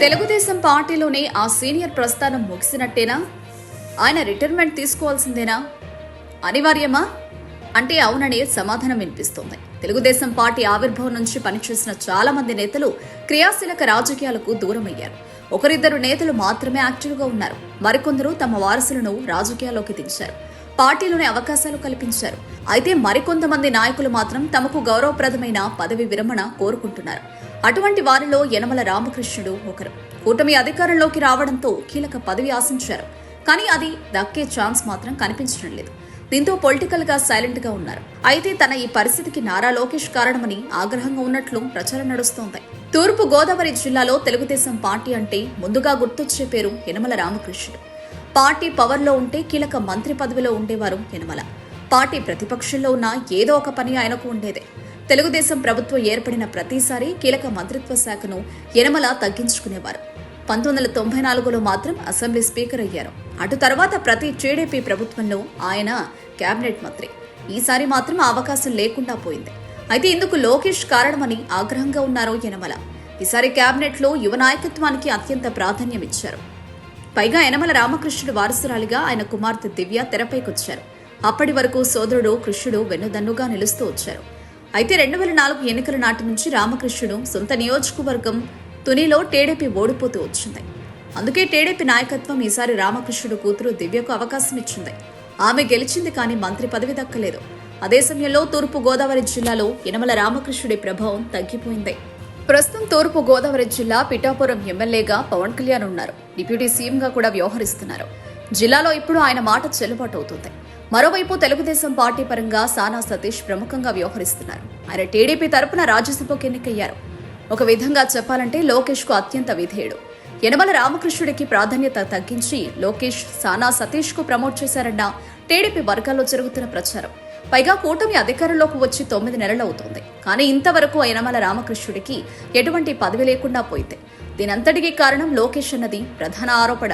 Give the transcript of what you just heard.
తెలుగుదేశం పార్టీలోనే ఆ సీనియర్ ప్రస్థానం ముగిసినట్టేనా? ఆయన రిటైర్మెంట్ తీసుకోవాల్సిందేనా? అనివార్యమా? అంటే అవుననే సమాధానం వినిపిస్తోంది. తెలుగుదేశం పార్టీ ఆవిర్భావం నుంచి పనిచేసిన చాలా మంది నేతలు క్రియాశీలక రాజకీయాలకు దూరమయ్యారు. ఒకరిద్దరు నేతలు మాత్రమే యాక్టివ్గా ఉన్నారు. మరికొందరు తమ వారసులను రాజకీయాల్లోకి దించారు. పార్టీలోనే అవకాశాలు కల్పించారు. అయితే మరికొంతమంది నాయకులు మాత్రం తమకు గౌరవప్రదమైన పదవి విరమణ కోరుకుంటున్నారు. అటువంటి వారిలో యనమల రామకృష్ణుడు ఒకరు. కూటమి అధికారంలోకి రావడంతో కీలక పదవి ఆశించారు. కానీ అది దక్కే ఛాన్స్ మాత్రం కనిపించడం లేదు. దీంతో పొలిటికల్గా సైలెంట్గా ఉన్నారు. అయితే తన ఈ పరిస్థితికి నారా లోకేష్ కారణమని ఆగ్రహంగా ఉన్నట్లు ప్రచారం నడుస్తోంది. తూర్పు గోదావరి జిల్లాలో తెలుగుదేశం పార్టీ అంటే ముందుగా గుర్తొచ్చే పేరు యనమల రామకృష్ణుడు. పార్టీ పవర్లో ఉంటే కీలక మంత్రి పదవిలో ఉండేవారు యనమల పార్టీ ప్రతిపక్షంలో ఉన్న ఏదో ఒక పని ఆయనకు ఉండేదే. తెలుగుదేశం ప్రభుత్వం ఏర్పడిన ప్రతిసారి కీలక మంత్రిత్వ శాఖను యనమల తగ్గించుకునేవారు. పంతొమ్మిది వందల తొంభై నాలుగులో మాత్రం అసెంబ్లీ స్పీకర్ అయ్యారు. అటు తర్వాత ప్రతి టీడీపీ ప్రభుత్వంలో ఆయన కేబినెట్ మంత్రి. ఈసారి మాత్రం అవకాశం లేకుండా పోయింది. అయితే ఇందుకు లోకేష్ కారణమని ఆగ్రహంగా ఉన్నారు యనమల ఈసారి కేబినెట్లో యువ నాయకత్వానికి అత్యంత ప్రాధాన్యం ఇచ్చారు. పైగా యనమల రామకృష్ణుడు వారసురాలిగా ఆయన కుమార్తె దివ్య తెరపైకొచ్చారు. అప్పటి వరకు సోదరుడు కృష్ణుడు వెన్నుదన్నుగా నిలుస్తూ వచ్చారు. అయితే రెండు వేల నాలుగు ఎన్నికల నాటి నుంచి రామకృష్ణుడు సొంత నియోజకవర్గం తునిలో టీడీపీ ఓడిపోతూ వచ్చింది. అందుకే టీడీపీ నాయకత్వం ఈసారి రామకృష్ణుడు కూతురు దివ్యకు అవకాశం ఇచ్చింది. ఆమె గెలిచింది కానీ మంత్రి పదవి దక్కలేదు. అదే సమయంలో తూర్పు గోదావరి జిల్లాలో యనమల రామకృష్ణుడి ప్రభావం తగ్గిపోయింది. ప్రస్తుతం తూర్పు గోదావరి జిల్లా పిఠాపురం ఎమ్మెల్యేగా పవన్ కళ్యాణ్ ఉన్నారు. డిప్యూటీ సీఎంగా కూడా వ్యవహరిస్తున్నారు. జిల్లాలో ఇప్పుడు ఆయన మాట చెల్లుబాటు అవుతుంది మరోవైపు తెలుగుదేశం పార్టీ పరంగా సానా సతీష్ ప్రముఖంగా వ్యవహరిస్తున్నారు. ఆయన టీడీపీ తరపున రాజ్యసభకు ఎన్నికయ్యారు. ఒక విధంగా చెప్పాలంటే లోకేష్కు అత్యంత విధేయుడు. యనమల రామకృష్ణుడికి ప్రాధాన్యత తగ్గించి లోకేష్ సానా సతీష్కు ప్రమోట్ చేశారన్న టీడీపీ వర్గాల్లో జరుగుతున్న ప్రచారం. పైగా కూటమి అధికారంలోకి వచ్చి తొమ్మిది నెలలు అవుతోంది. కానీ ఇంతవరకు యనమల రామకృష్ణుడికి ఎటువంటి పదవి లేకుండా పోయింది. దీనంతటికీ కారణం లోకేష్ అన్నది ప్రధాన ఆరోపణ.